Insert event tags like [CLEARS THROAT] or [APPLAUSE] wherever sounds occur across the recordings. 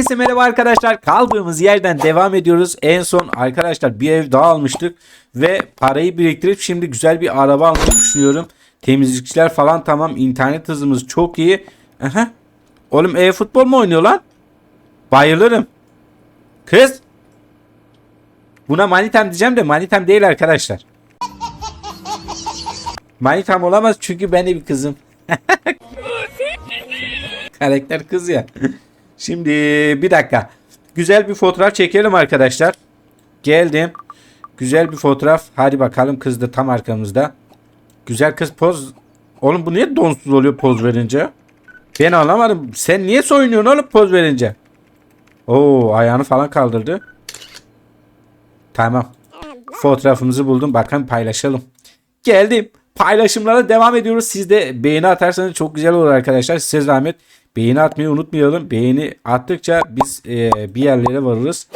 Herkese merhaba arkadaşlar. Kaldığımız yerden devam ediyoruz. En son arkadaşlar bir ev daha almıştık ve parayı biriktirip şimdi güzel bir araba almayı düşünüyorum. Temizlikçiler falan tamam. İnternet hızımız çok iyi. Aha. Oğlum e-futbol mu oynuyor lan? Bayılırım. Kız. Buna manitem diyeceğim de manitem değil arkadaşlar. Manitem olamaz çünkü ben de bir kızım. [LAUGHS] Karakter kız ya. Şimdi bir dakika. Güzel bir fotoğraf çekelim arkadaşlar. Geldim. Güzel bir fotoğraf. Hadi bakalım kız da tam arkamızda. Güzel kız poz. Oğlum bu niye donsuz oluyor poz verince? Ben anlamadım. Sen niye soyunuyorsun oğlum poz verince? Oo ayağını falan kaldırdı. Tamam. Fotoğrafımızı buldum. Bakın paylaşalım. Geldim. Paylaşımlara devam ediyoruz. Siz de beğeni atarsanız çok güzel olur arkadaşlar. Size zahmet beğeni atmayı unutmayalım. Beğeni attıkça biz e, bir yerlere varırız.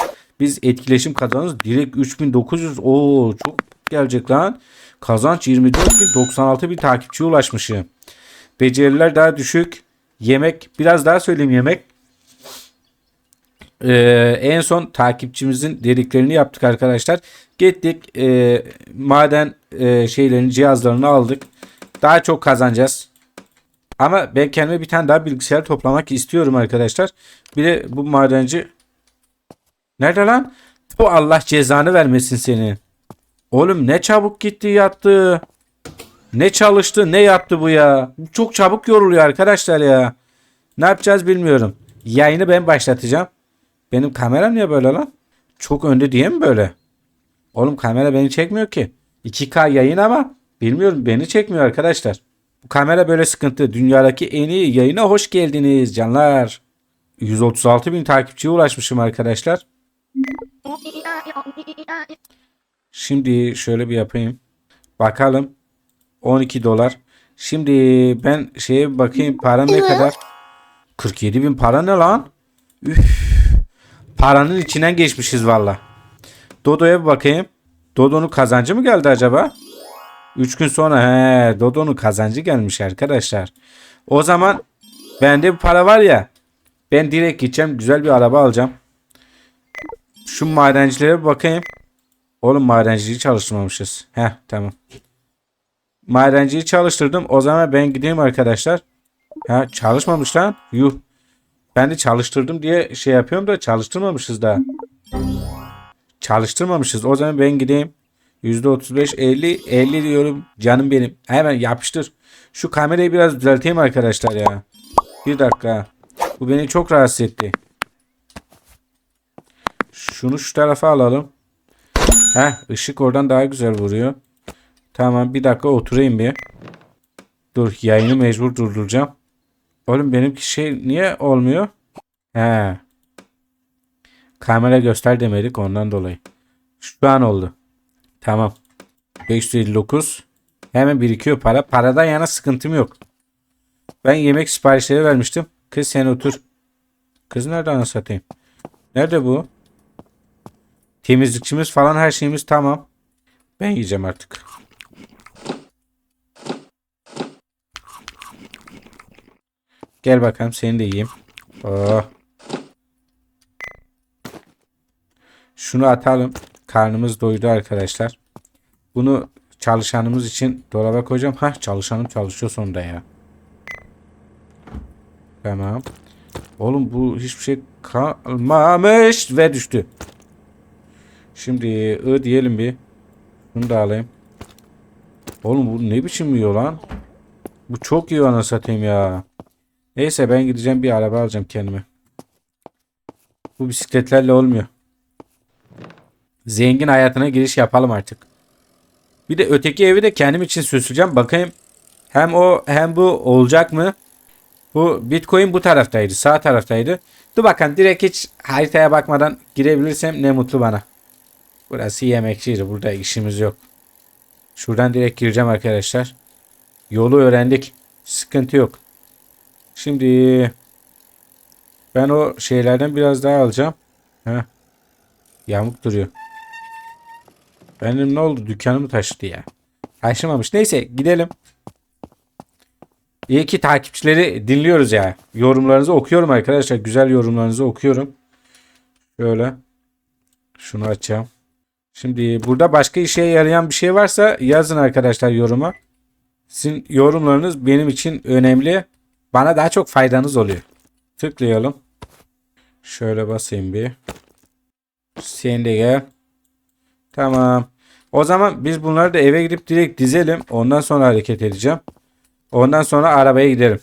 Biz etkileşim kazanırız. Direkt 3900. Oo çok gelecek lan. Kazanç 24.096 bin takipçiye ulaşmışım. Beceriler daha düşük. Yemek biraz daha söyleyeyim yemek. Ee, en son takipçimizin dediklerini yaptık arkadaşlar. Gittik e, maden e, şeylerini cihazlarını aldık. Daha çok kazanacağız. Ama ben kendime bir tane daha bilgisayar toplamak istiyorum arkadaşlar. Bir de bu madenci Nerede lan? Bu Allah cezanı vermesin seni. Oğlum ne çabuk gitti yattı. Ne çalıştı ne yattı bu ya. Çok çabuk yoruluyor arkadaşlar ya. Ne yapacağız bilmiyorum. Yayını ben başlatacağım. Benim kameram niye böyle lan? Çok önde diye mi böyle? Oğlum kamera beni çekmiyor ki. 2K yayın ama bilmiyorum beni çekmiyor arkadaşlar. Bu kamera böyle sıkıntı. Dünyadaki en iyi yayına hoş geldiniz canlar. 136 bin takipçiye ulaşmışım arkadaşlar. Şimdi şöyle bir yapayım. Bakalım. 12 dolar. Şimdi ben şeye bakayım param ne kadar? 47 bin para ne lan? Üf. Paranın içinden geçmişiz valla. Dodo'ya bir bakayım. Dodo'nun kazancı mı geldi acaba? 3 gün sonra he Dodo'nun kazancı gelmiş arkadaşlar. O zaman bende bir para var ya. Ben direkt gideceğim güzel bir araba alacağım. Şu madencilere bir bakayım. Oğlum madenciliği çalıştırmamışız. Heh tamam. Madenciyi çalıştırdım. O zaman ben gideyim arkadaşlar. Ha çalışmamış lan. Yuh. Ben de çalıştırdım diye şey yapıyorum da çalıştırmamışız daha. Çalıştırmamışız. O zaman ben gideyim. %35 50 50 diyorum canım benim. Hemen yapıştır. Şu kamerayı biraz düzelteyim arkadaşlar ya. Bir dakika. Bu beni çok rahatsız etti. Şunu şu tarafa alalım. Heh ışık oradan daha güzel vuruyor. Tamam bir dakika oturayım bir. Dur yayını mecbur durduracağım. Oğlum benimki şey niye olmuyor? He. Kamera göster demedik ondan dolayı. Şu an oldu. Tamam. 559. Hemen birikiyor para. Paradan yana sıkıntım yok. Ben yemek siparişleri vermiştim. Kız sen otur. Kız nerede ana satayım? Nerede bu? Temizlikçimiz falan her şeyimiz tamam. Ben yiyeceğim artık. Gel bakalım seni de yiyeyim. Oh. Şunu atalım. Karnımız doydu arkadaşlar. Bunu çalışanımız için dolaba koyacağım. Hah çalışanım çalışıyor sonunda ya. Tamam. Oğlum bu hiçbir şey kalmamış ve düştü. Şimdi ı diyelim bir. Bunu da alayım. Oğlum bu ne biçim yiyor lan? Bu çok iyi ana satayım ya. Neyse ben gideceğim bir araba alacağım kendime. Bu bisikletlerle olmuyor. Zengin hayatına giriş yapalım artık. Bir de öteki evi de kendim için süsleyeceğim. Bakayım hem o hem bu olacak mı? Bu Bitcoin bu taraftaydı. Sağ taraftaydı. Dur bakalım direkt hiç haritaya bakmadan girebilirsem ne mutlu bana. Burası yemekçiydi. Burada işimiz yok. Şuradan direkt gireceğim arkadaşlar. Yolu öğrendik. Sıkıntı yok. Şimdi ben o şeylerden biraz daha alacağım. Heh. Yamuk duruyor. Benim ne oldu? Dükkanımı taşıdı ya. Taşımamış. Neyse gidelim. İyi ki takipçileri dinliyoruz ya. Yorumlarınızı okuyorum arkadaşlar. Güzel yorumlarınızı okuyorum. Şöyle. Şunu açacağım. Şimdi burada başka işe yarayan bir şey varsa yazın arkadaşlar yoruma. Sizin yorumlarınız benim için önemli. Bana daha çok faydanız oluyor. Tıklayalım. Şöyle basayım bir. Sen gel. Tamam. O zaman biz bunları da eve gidip direkt dizelim. Ondan sonra hareket edeceğim. Ondan sonra arabaya giderim.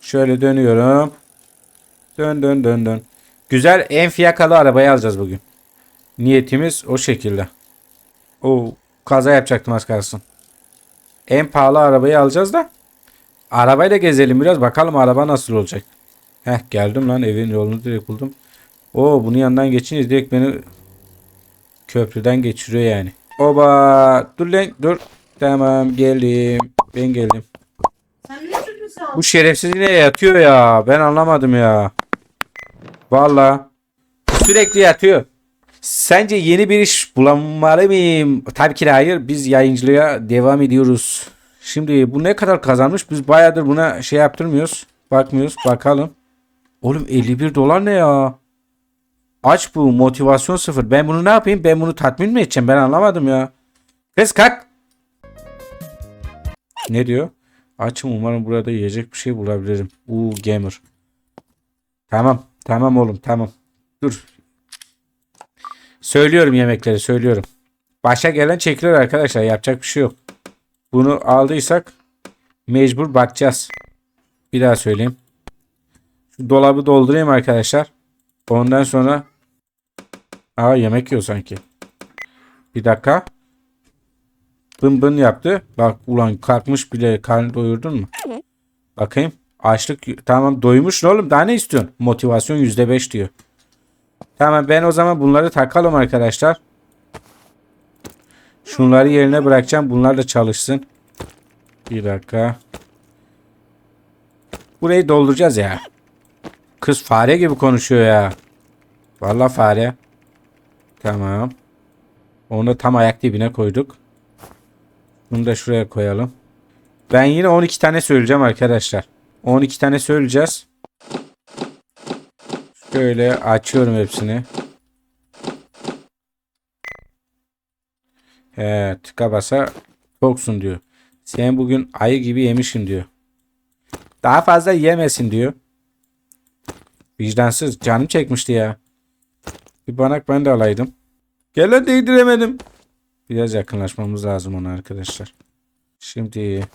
Şöyle dönüyorum. Dön dön dön dön. Güzel en fiyakalı arabayı alacağız bugün. Niyetimiz o şekilde. O kaza yapacaktım az kalsın. En pahalı arabayı alacağız da. Arabayla gezelim biraz bakalım araba nasıl olacak. Heh geldim lan evin yolunu direkt buldum. O bunun yanından geçince direkt beni köprüden geçiriyor yani. Oba dur lan dur. Tamam geldim. Ben geldim. Bu şerefsiz yine yatıyor ya. Ben anlamadım ya. Valla. Sürekli yatıyor. Sence yeni bir iş bulamalı mıyım? Tabii ki de hayır. Biz yayıncılığa devam ediyoruz. Şimdi bu ne kadar kazanmış? Biz bayağıdır buna şey yaptırmıyoruz. Bakmıyoruz. Bakalım. Oğlum 51 dolar ne ya? Aç bu motivasyon sıfır. Ben bunu ne yapayım? Ben bunu tatmin mi edeceğim? Ben anlamadım ya. Kız kalk. Ne diyor? Açım umarım burada yiyecek bir şey bulabilirim. Uuu gamer. Tamam. Tamam oğlum tamam. Dur. Söylüyorum yemekleri söylüyorum. Başa gelen çekilir arkadaşlar. Yapacak bir şey yok. Bunu aldıysak mecbur bakacağız. Bir daha söyleyeyim. Şu dolabı doldurayım arkadaşlar. Ondan sonra Aa yemek yiyor sanki. Bir dakika. Bın bın yaptı. Bak ulan kalkmış bile karnı doyurdun mu? Bakayım. Açlık tamam doymuş ne oğlum daha ne istiyorsun? Motivasyon %5 diyor. Tamam ben o zaman bunları takalım arkadaşlar. Şunları yerine bırakacağım. Bunlar da çalışsın. Bir dakika. Burayı dolduracağız ya. Kız fare gibi konuşuyor ya. Vallahi fare. Tamam. Onu da tam ayak dibine koyduk. Bunu da şuraya koyalım. Ben yine 12 tane söyleyeceğim arkadaşlar. 12 tane söyleyeceğiz. Şöyle açıyorum hepsini. Evet tıka basa toksun diyor. Sen bugün ayı gibi yemişsin diyor. Daha fazla yemesin diyor. Vicdansız canım çekmişti ya. Bir banak ben de alaydım. Gel değdiremedim. Biraz yakınlaşmamız lazım ona arkadaşlar. Şimdi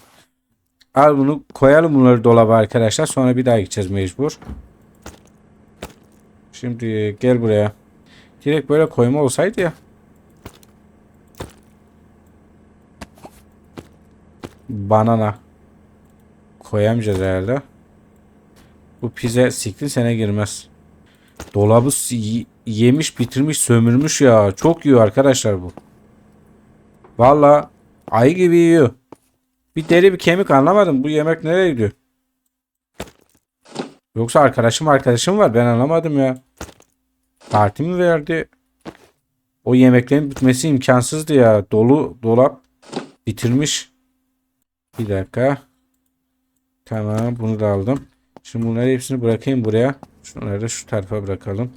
al bunu koyalım bunları dolaba arkadaşlar. Sonra bir daha gideceğiz mecbur. Şimdi gel buraya. Direkt böyle koyma olsaydı ya. Banana. Koyamayacağız herhalde. Bu pizza siktin sene girmez. Dolabı yemiş bitirmiş sömürmüş ya. Çok yiyor arkadaşlar bu. Valla ayı gibi yiyor. Bir deri bir kemik anlamadım. Bu yemek nereye gidiyor? Yoksa arkadaşım arkadaşım var. Ben anlamadım ya. Parti mi verdi? O yemeklerin bitmesi imkansızdı ya. Dolu dolap bitirmiş. Bir dakika. Tamam bunu da aldım. Şimdi bunları hepsini bırakayım buraya. Şunları da şu tarafa bırakalım.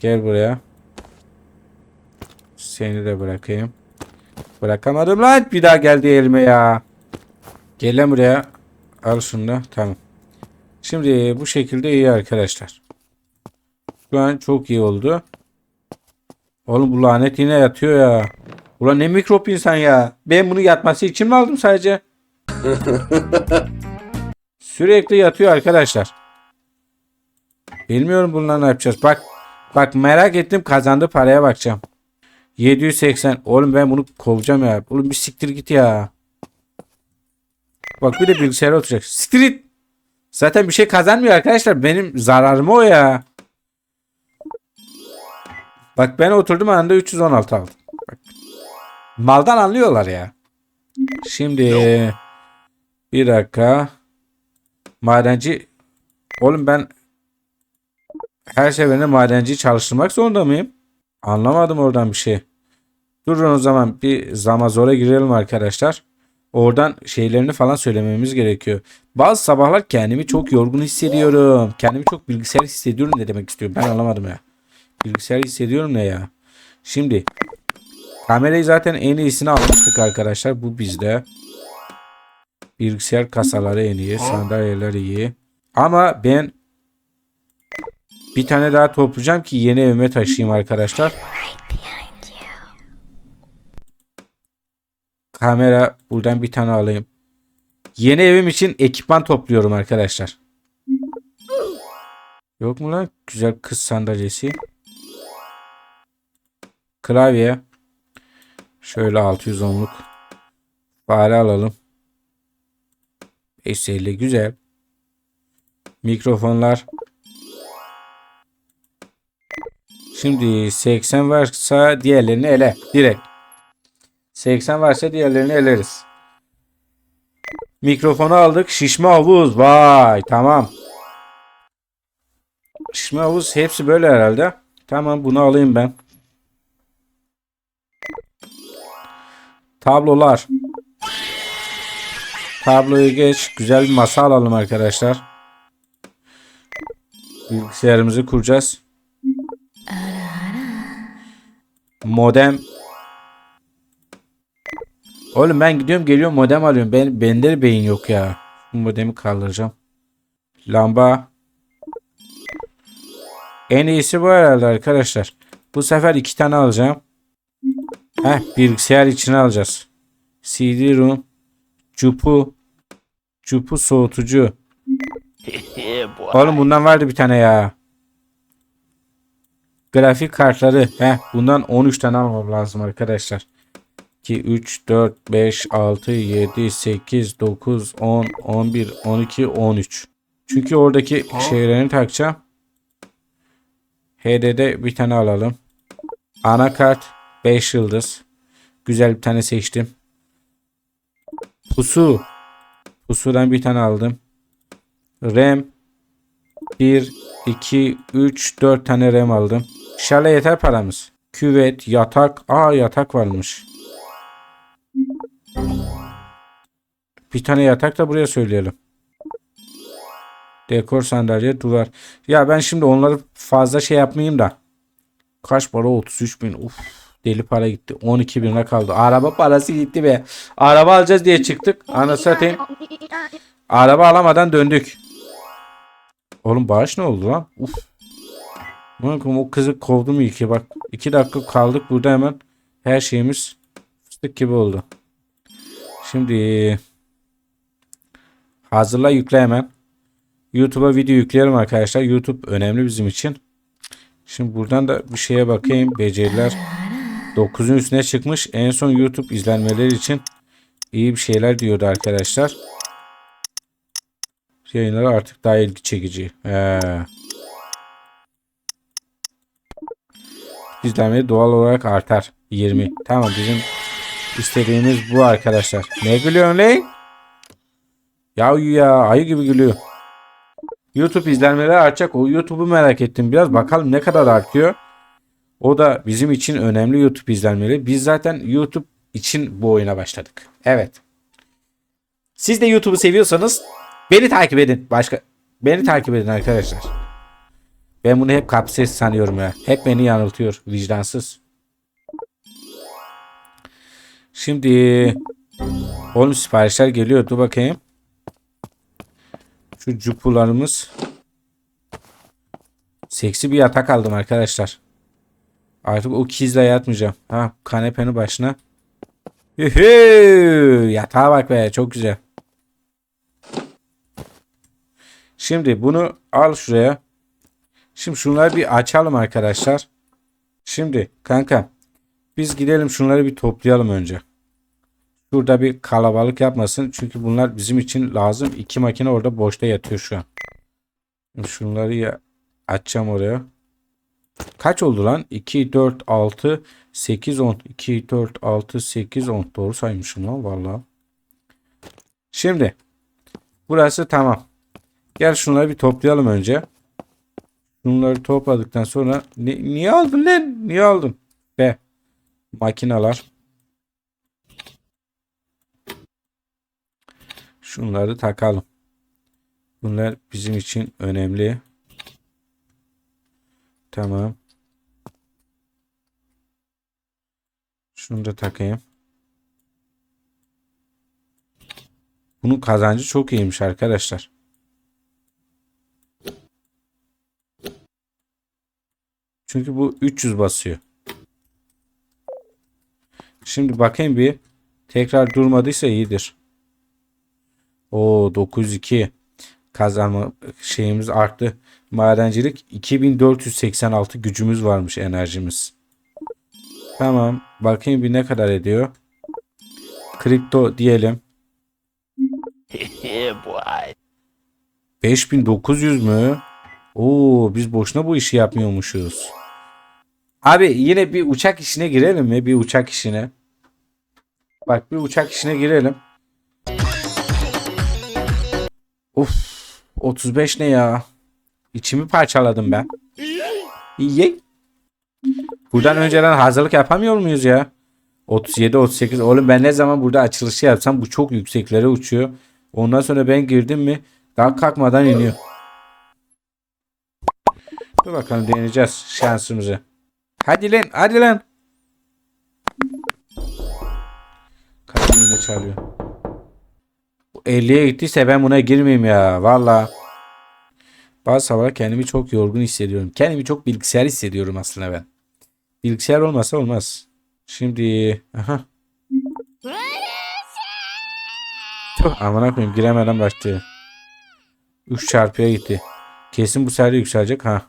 Gel buraya. Seni de bırakayım. Bırakamadım lan. Bir daha geldi elime ya. Gel lan buraya. Al şunu da. Tamam. Şimdi bu şekilde iyi arkadaşlar. Şu an çok iyi oldu. Oğlum bu lanet yine yatıyor ya. Ulan ne mikrop insan ya. Ben bunu yatması için mi aldım sadece? Sürekli yatıyor arkadaşlar. Bilmiyorum bunlar ne yapacağız. Bak bak merak ettim kazandığı paraya bakacağım. 780. Oğlum ben bunu kovacağım ya. Oğlum bir siktir git ya. Bak bir de bilgisayara oturacak. Siktir git. Zaten bir şey kazanmıyor arkadaşlar. Benim zararım o ya. Bak ben oturdum anda 316 aldım. Bak. Maldan anlıyorlar ya. Şimdi bir dakika. Madenci oğlum ben her seferinde madenci çalıştırmak zorunda mıyım? Anlamadım oradan bir şey. Durun o zaman bir zamazora girelim arkadaşlar. Oradan şeylerini falan söylememiz gerekiyor. Bazı sabahlar kendimi çok yorgun hissediyorum. Kendimi çok bilgisayar hissediyorum ne demek istiyorum. Ben anlamadım ya. Bilgisayar hissediyorum ne ya. Şimdi kamerayı zaten en iyisini almıştık arkadaşlar. Bu bizde. Bilgisayar kasaları en iyi. Sandalyeler iyi. Ama ben bir tane daha toplayacağım ki yeni evime taşıyayım arkadaşlar. Kamera buradan bir tane alayım. Yeni evim için ekipman topluyorum arkadaşlar. Yok mu lan güzel kız sandalyesi? Klavye. Şöyle 610'luk. Fare alalım. 550 güzel. Mikrofonlar. Şimdi 80 varsa diğerlerini ele. Direkt. 80 varsa diğerlerini eleriz. Mikrofonu aldık. Şişme havuz. Vay tamam. Şişme havuz hepsi böyle herhalde. Tamam bunu alayım ben. Tablolar. Tabloyu geç. Güzel bir masa alalım arkadaşlar. Bilgisayarımızı kuracağız. Modem. Oğlum ben gidiyorum geliyorum modem alıyorum. Ben, bende de beyin yok ya. Modemi kaldıracağım. Lamba. En iyisi bu herhalde arkadaşlar. Bu sefer iki tane alacağım. Heh bilgisayar içine alacağız. CD-ROM. Cupu. Cupu soğutucu. [LAUGHS] Oğlum bundan vardı bir tane ya. Grafik kartları. Heh bundan 13 tane almam lazım arkadaşlar. 2, 3, 4, 5, 6, 7, 8, 9, 10, 11, 12, 13. Çünkü oradaki şeylerini takacağım. HD'de bir tane alalım. Anakart 5 yıldız. Güzel bir tane seçtim. Pusu. Pusudan bir tane aldım. RAM 1, 2, 3, 4 tane RAM aldım. İnşallah yeter paramız. Küvet, yatak. Aa yatak varmış. Bir tane yatak da buraya söyleyelim. Dekor sandalye, duvar. Ya ben şimdi onları fazla şey yapmayayım da. Kaç para? 33 bin. Uf, deli para gitti. 12 bine kaldı. Araba parası gitti be. Araba alacağız diye çıktık. Ana satayım. Araba alamadan döndük. Oğlum bağış ne oldu lan? Uf. Bakın o kızı kovdum iyi ki bak. 2 dakika kaldık burada hemen. Her şeyimiz fıstık gibi oldu. Şimdi hazırla yükle hemen. YouTube'a video yükleyelim arkadaşlar. YouTube önemli bizim için. Şimdi buradan da bir şeye bakayım. Beceriler 9'un üstüne çıkmış. En son YouTube izlenmeleri için iyi bir şeyler diyordu arkadaşlar. Yayınları artık daha ilgi çekici. He. İzlenmeleri doğal olarak artar. 20. Tamam bizim istediğimiz bu arkadaşlar. Ne gülüyorsun lan? Ya ya ayı gibi gülüyor. YouTube izlenmeleri artacak. O YouTube'u merak ettim biraz. Bakalım ne kadar artıyor. O da bizim için önemli YouTube izlenmeleri. Biz zaten YouTube için bu oyuna başladık. Evet. Siz de YouTube'u seviyorsanız beni takip edin. Başka beni takip edin arkadaşlar. Ben bunu hep kapses sanıyorum ya. Hep beni yanıltıyor. Vicdansız. Şimdi oğlum siparişler geliyor. Dur bakayım. Şu cupularımız. Seksi bir yatak aldım arkadaşlar. Artık o kizle yatmayacağım. Ha kanepenin başına. Hühü, yatağa bak be çok güzel. Şimdi bunu al şuraya. Şimdi şunları bir açalım arkadaşlar. Şimdi kanka biz gidelim şunları bir toplayalım önce. Şurada bir kalabalık yapmasın. Çünkü bunlar bizim için lazım. İki makine orada boşta yatıyor şu an. Şunları ya açacağım oraya. Kaç oldu lan? 2, 4, 6, 8, 10. 2, 4, 6, 8, 10. Doğru saymışım lan vallahi. Şimdi burası tamam. Gel şunları bir toplayalım önce. Bunları topladıktan sonra Ni- niye aldın lan? Niye aldın? Be. Makinalar. Şunları takalım. Bunlar bizim için önemli. Tamam. Şunu da takayım. Bunun kazancı çok iyiymiş arkadaşlar. Çünkü bu 300 basıyor. Şimdi bakayım bir. Tekrar durmadıysa iyidir. O 902 kazanma şeyimiz arttı. Madencilik 2486 gücümüz varmış enerjimiz. Tamam. Bakayım bir ne kadar ediyor. Kripto diyelim. yeah, boy. 5900 mü? Oo biz boşuna bu işi yapmıyormuşuz. Abi yine bir uçak işine girelim mi? Bir uçak işine. Bak bir uçak işine girelim. Of 35 ne ya? İçimi parçaladım ben. İyi. Buradan önceden hazırlık yapamıyor muyuz ya? 37 38 oğlum ben ne zaman burada açılışı yapsam bu çok yükseklere uçuyor. Ondan sonra ben girdim mi daha kalkmadan iniyor. Dur bakalım deneyeceğiz şansımızı. Hadi lan hadi lan. Kapıyı yine çalıyor. Bu 50'ye gittiyse ben buna girmeyeyim ya valla. Bazı sabahlar kendimi çok yorgun hissediyorum. Kendimi çok bilgisayar hissediyorum aslında ben. Bilgisayar olmasa olmaz. Şimdi aha. Tuh, amına koyayım giremeden başlıyor. 3 çarpıya gitti. Kesin bu sefer yükselecek ha.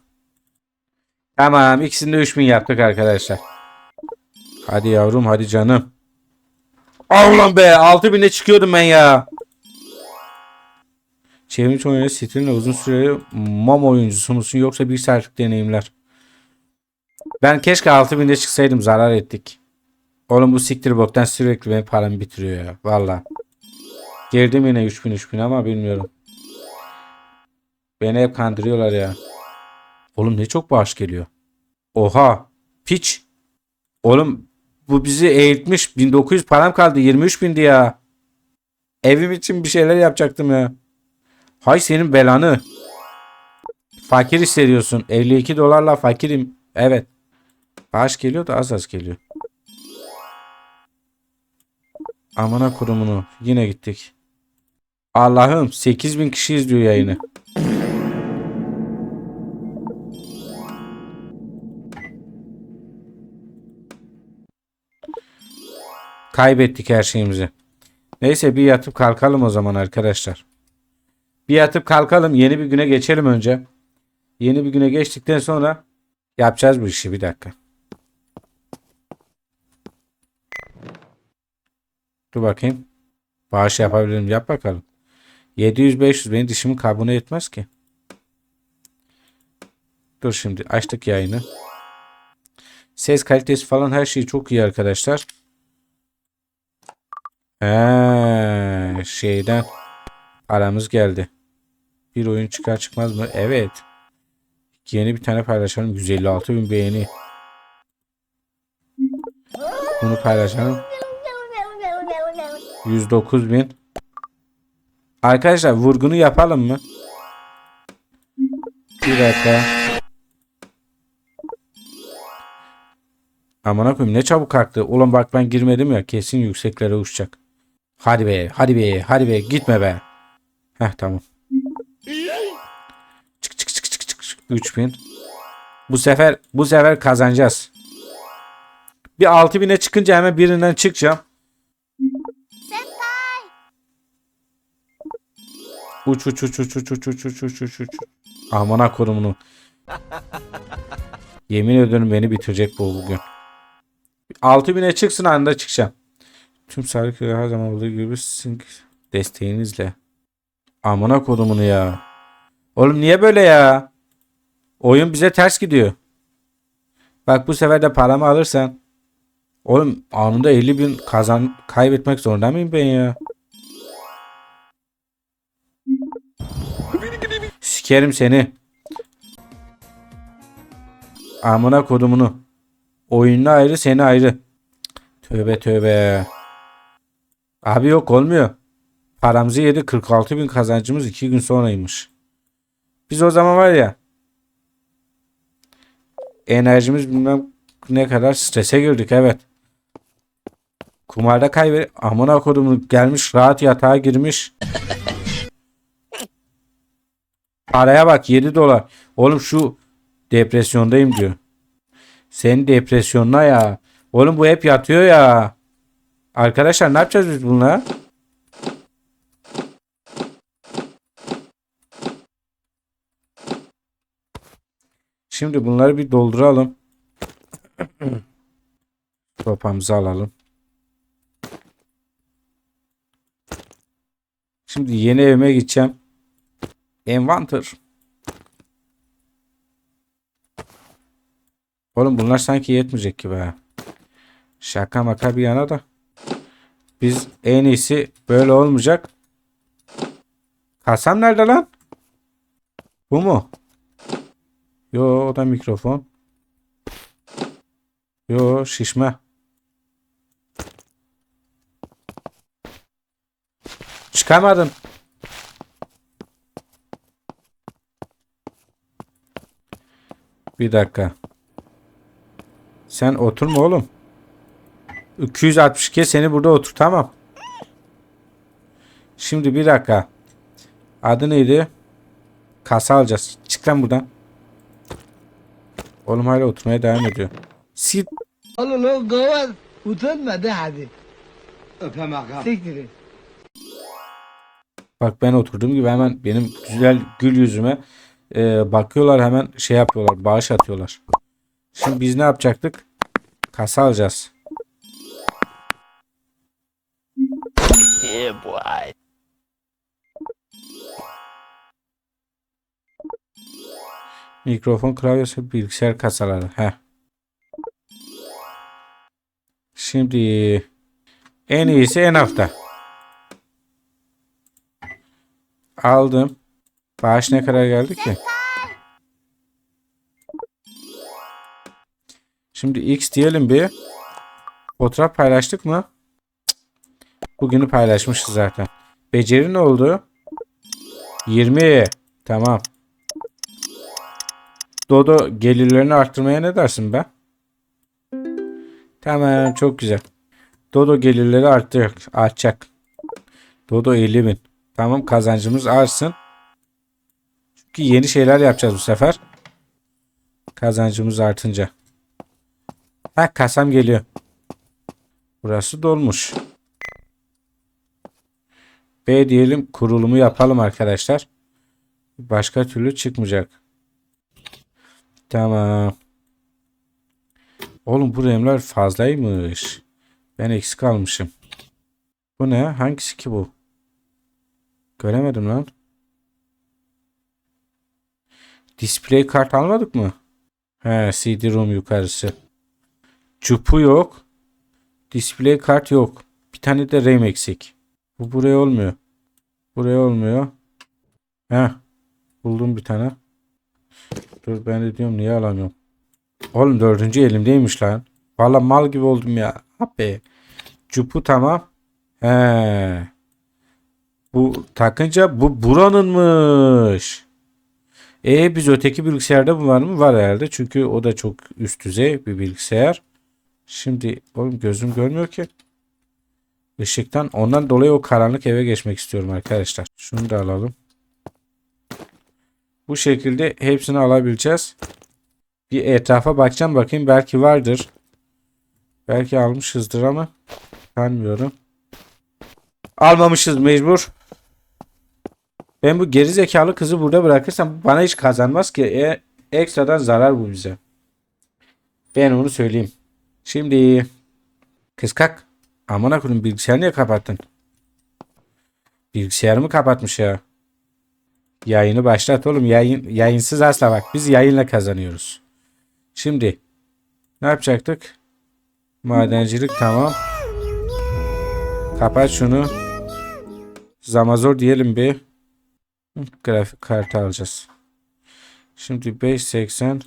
Tamam ikisinde 3000 yaptık arkadaşlar. Hadi yavrum hadi canım. Allah'ım be 6000'e çıkıyordum ben ya. Çevrimiçi oyunu stilinde uzun süreli mom oyuncusu musun yoksa saatlik deneyimler? Ben keşke 6000'de çıksaydım zarar ettik. Oğlum bu siktir boktan sürekli benim paramı bitiriyor ya. Valla. Girdim yine 3000 3000 ama bilmiyorum. Beni hep kandırıyorlar ya. Oğlum ne çok bağış geliyor. Oha. Piç. Oğlum bu bizi eğitmiş. 1900 param kaldı. 23 bindi ya. Evim için bir şeyler yapacaktım ya. Hay senin belanı. Fakir hissediyorsun. 52 dolarla fakirim. Evet. Bağış geliyor da az az geliyor. Amına kurumunu. Yine gittik. Allah'ım 8000 kişi izliyor yayını. Kaybettik her şeyimizi. Neyse bir yatıp kalkalım o zaman arkadaşlar. Bir yatıp kalkalım. Yeni bir güne geçelim önce. Yeni bir güne geçtikten sonra yapacağız bu işi. Bir dakika. Dur bakayım. Bağış yapabilirim. Yap bakalım. 700-500 benim dişimin kabuğuna yetmez ki. Dur şimdi açtık yayını. Ses kalitesi falan her şey çok iyi arkadaşlar. Ee, şeyden aramız geldi. Bir oyun çıkar çıkmaz mı? Evet. Yeni bir tane paylaşalım. 156 bin beğeni. Bunu paylaşalım. 109 bin. Arkadaşlar vurgunu yapalım mı? Bir dakika. Amına koyayım ne çabuk kalktı. Ulan bak ben girmedim ya kesin yükseklere uçacak. Hadi be hadi be hadi be gitme be. Heh tamam. Çık çık çık çık çık. çık. 3000. Bu sefer bu sefer kazanacağız. Bir 6000'e çıkınca hemen birinden çıkacağım. Uç uç uç uç uç uç uç uç uç uç uç. Amına korumunu. Yemin ediyorum beni bitirecek bu bugün. 6000'e çıksın anda çıkacağım. Tüm sağlık her zaman olduğu gibi sizin desteğinizle. Amına kodumunu ya. Oğlum niye böyle ya? Oyun bize ters gidiyor. Bak bu sefer de paramı alırsan. Oğlum anında 50 bin kazan kaybetmek zorunda mıyım ben ya? Sikerim seni. Amına kodumunu. Oyunlu ayrı seni ayrı. Tövbe tövbe. Abi yok olmuyor. Paramızı yedi 46 bin kazancımız 2 gün sonraymış. Biz o zaman var ya enerjimiz bilmem ne kadar strese girdik evet. Kumarda kaybı amına kodumu gelmiş rahat yatağa girmiş. Paraya bak 7 dolar. Oğlum şu depresyondayım diyor. Senin depresyonuna ya. Oğlum bu hep yatıyor ya. Arkadaşlar ne yapacağız biz bununla? Şimdi bunları bir dolduralım. [CLEARS THROAT] Sopamızı alalım. Şimdi yeni evime gideceğim. Envanter. Oğlum bunlar sanki yetmeyecek gibi ha. Şaka maka bir yana da. Biz en iyisi böyle olmayacak. Kasam nerede lan? Bu mu? Yo o da mikrofon. Yo şişme. Çıkamadım. Bir dakika. Sen oturma oğlum. 262 seni burada otur tamam. Şimdi bir dakika. Adı neydi? Kasa alacağız. Çık lan buradan. Oğlum hala oturmaya devam ediyor. Sil Allah lan kavat. Utanma de hadi. Öpem ağam. Siktir et. Bak ben oturduğum gibi hemen benim güzel gül yüzüme e, bakıyorlar hemen şey yapıyorlar. Bağış atıyorlar. Şimdi biz ne yapacaktık? Kasa alacağız. Mikrofon, klavyesi, bilgisayar kasaları. Heh. Şimdi en iyisi en hafta. Aldım. Bağış ne kadar geldi ki? Şimdi X diyelim bir. Fotoğraf paylaştık mı? Bugünü paylaşmışız zaten. Beceri ne oldu? 20. Tamam. Dodo gelirlerini arttırmaya ne dersin be? Tamam çok güzel. Dodo gelirleri artacak. artacak. Dodo 50 bin. Tamam kazancımız artsın. Çünkü yeni şeyler yapacağız bu sefer. Kazancımız artınca. Ha kasam geliyor. Burası dolmuş. B diyelim kurulumu yapalım arkadaşlar. Başka türlü çıkmayacak. Tamam. Oğlum bu remler fazlaymış. Ben eksik almışım. Bu ne? Hangisi ki bu? Göremedim lan. Display kart almadık mı? He CD-ROM yukarısı. Çupu yok. Display kart yok. Bir tane de RAM eksik. Bu buraya olmuyor. Buraya olmuyor. He. Buldum bir tane. Dur ben de diyorum niye alamıyorum. Oğlum dördüncü elimdeymiş lan. Valla mal gibi oldum ya. Abi. Cupu tamam. He. Bu takınca bu buranınmış. E biz öteki bilgisayarda bu var mı? Var herhalde. Çünkü o da çok üst düzey bir bilgisayar. Şimdi oğlum gözüm görmüyor ki. Işıktan ondan dolayı o karanlık eve geçmek istiyorum arkadaşlar. Şunu da alalım. Bu şekilde hepsini alabileceğiz. Bir etrafa bakacağım bakayım belki vardır. Belki almışızdır ama sanmıyorum. Almamışız mecbur. Ben bu geri zekalı kızı burada bırakırsam bana hiç kazanmaz ki. E, ekstradan zarar bu bize. Ben onu söyleyeyim. Şimdi kız kalk. Aman akıllı bilgisayarı niye kapattın? Bilgisayarımı kapatmış ya. Yayını başlat oğlum. Yayın, yayınsız asla bak. Biz yayınla kazanıyoruz. Şimdi ne yapacaktık? Madencilik tamam. Kapat şunu. Zamazor diyelim bir. Grafik kartı alacağız. Şimdi 5.80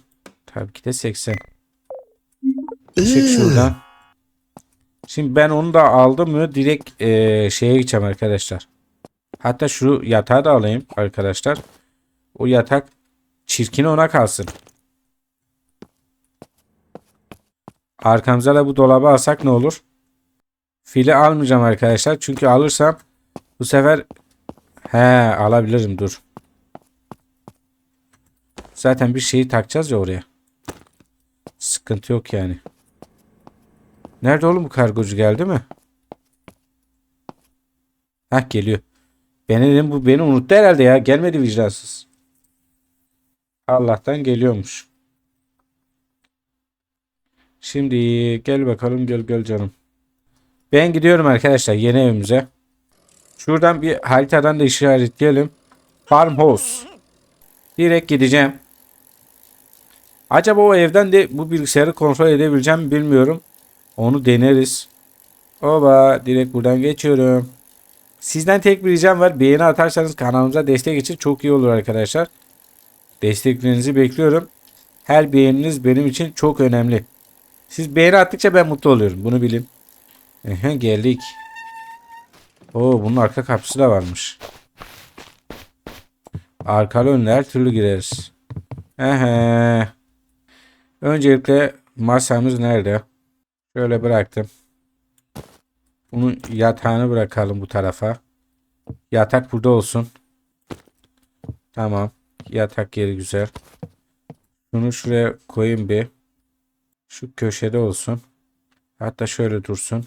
tabii ki de 80. Çık şuradan. Şimdi ben onu da aldım mı direkt eee, şeye gideceğim arkadaşlar. Hatta şu yatağı da alayım arkadaşlar. O yatak çirkin ona kalsın. Arkamıza da bu dolabı alsak ne olur? Fili almayacağım arkadaşlar. Çünkü alırsam bu sefer he alabilirim dur. Zaten bir şeyi takacağız ya oraya. Sıkıntı yok yani. Nerede oğlum bu kargocu geldi mi? Hah geliyor. Ben dedim bu beni unuttu herhalde ya. Gelmedi vicdansız. Allah'tan geliyormuş. Şimdi gel bakalım gel gel canım. Ben gidiyorum arkadaşlar yeni evimize. Şuradan bir haritadan da işaretleyelim. Farmhouse. Direkt gideceğim. Acaba o evden de bu bilgisayarı kontrol edebileceğim mi bilmiyorum. Onu deneriz. Oba direkt buradan geçiyorum. Sizden tek bir ricam var. Beğeni atarsanız kanalımıza destek için çok iyi olur arkadaşlar. Desteklerinizi bekliyorum. Her beğeniniz benim için çok önemli. Siz beğeni attıkça ben mutlu oluyorum. Bunu bilin. Ehe, geldik. Oo bunun arka kapısı da varmış. Arkalı önlü her türlü gireriz. Ehe. Öncelikle masamız nerede? Şöyle bıraktım. Bunun yatağını bırakalım bu tarafa. Yatak burada olsun. Tamam. Yatak yeri güzel. Şunu şuraya koyayım bir. Şu köşede olsun. Hatta şöyle dursun.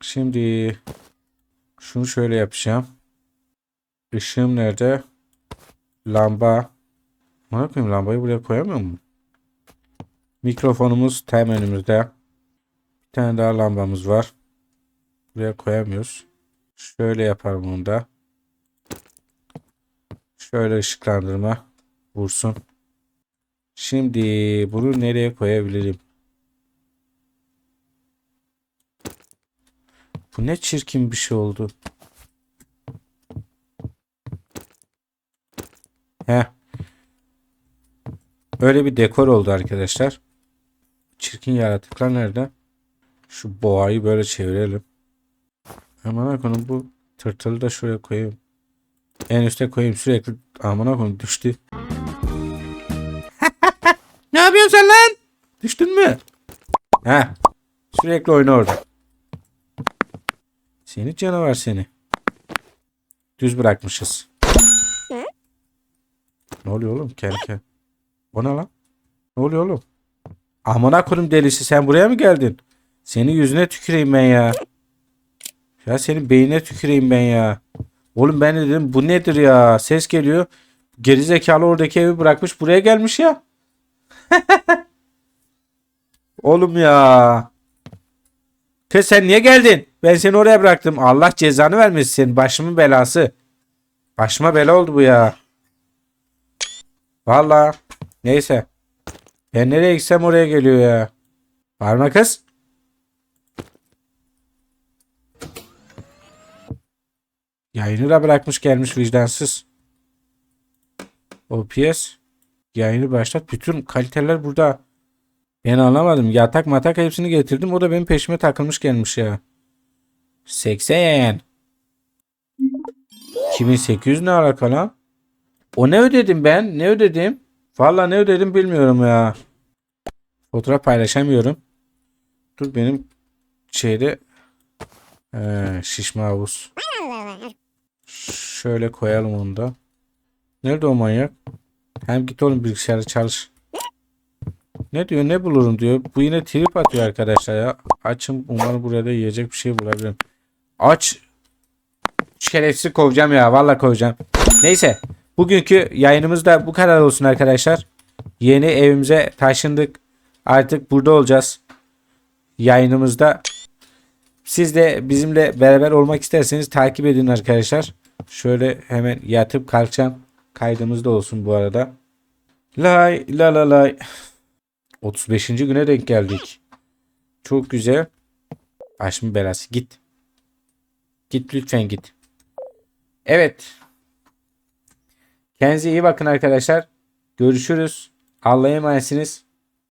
Şimdi şunu şöyle yapacağım. Işığım nerede? Lamba. Ne yapayım lambayı buraya koyamıyor mu? Mikrofonumuz tam önümüzde. Bir tane daha lambamız var. Buraya koyamıyoruz. Şöyle yaparım bunu da. Şöyle ışıklandırma vursun. Şimdi bunu nereye koyabilirim? Bu ne çirkin bir şey oldu. He. Öyle bir dekor oldu arkadaşlar. Çirkin yaratıklar nerede? Şu boğayı böyle çevirelim. Aman koyayım bu tırtılı da şuraya koyayım. En üste koyayım sürekli. Aman koyayım düştü. [LAUGHS] ne yapıyorsun sen lan? Düştün mü? He. Sürekli oyna orada. Seni canavar seni. Düz bırakmışız. Ne oluyor oğlum? Kendine. O ne lan? Ne oluyor oğlum? Amına koyayım delisi sen buraya mı geldin? Senin yüzüne tüküreyim ben ya. Ya senin beynine tüküreyim ben ya. Oğlum ben de dedim bu nedir ya? Ses geliyor. Gerizekalı oradaki evi bırakmış buraya gelmiş ya. [LAUGHS] Oğlum ya. Kız sen niye geldin? Ben seni oraya bıraktım. Allah cezanı vermesin senin. Başımın belası. Başıma bela oldu bu ya. Valla. Neyse. Ben nereye gitsem oraya geliyor ya. Var mı kız? Yayını da bırakmış gelmiş vicdansız. OPS. Yayını başlat. Bütün kaliteler burada. Ben anlamadım. Yatak matak hepsini getirdim. O da benim peşime takılmış gelmiş ya. 80. 2800 ne alaka lan? O ne ödedim ben? Ne ödedim? Valla ne ödedim bilmiyorum ya. Fotoğraf paylaşamıyorum. Dur benim şeyde ee, şişme havuz. Şöyle koyalım onu da. Nerede o manyak? Hem git oğlum bilgisayarda çalış. Ne diyor ne bulurum diyor. Bu yine trip atıyor arkadaşlar ya. Açım umarım burada da yiyecek bir şey bulabilirim. Aç. Şerefsiz kovacağım ya. Valla kovacağım. Neyse. Bugünkü yayınımız da bu kadar olsun arkadaşlar. Yeni evimize taşındık. Artık burada olacağız. Yayınımızda. Siz de bizimle beraber olmak isterseniz takip edin arkadaşlar. Şöyle hemen yatıp kalkacağım. Kaydımız da olsun bu arada. Lay la la lay. 35. güne denk geldik. Çok güzel. Başımın belası. Git. Git lütfen git. Evet. Kendinize iyi bakın arkadaşlar. Görüşürüz. Allah'a emanetsiniz.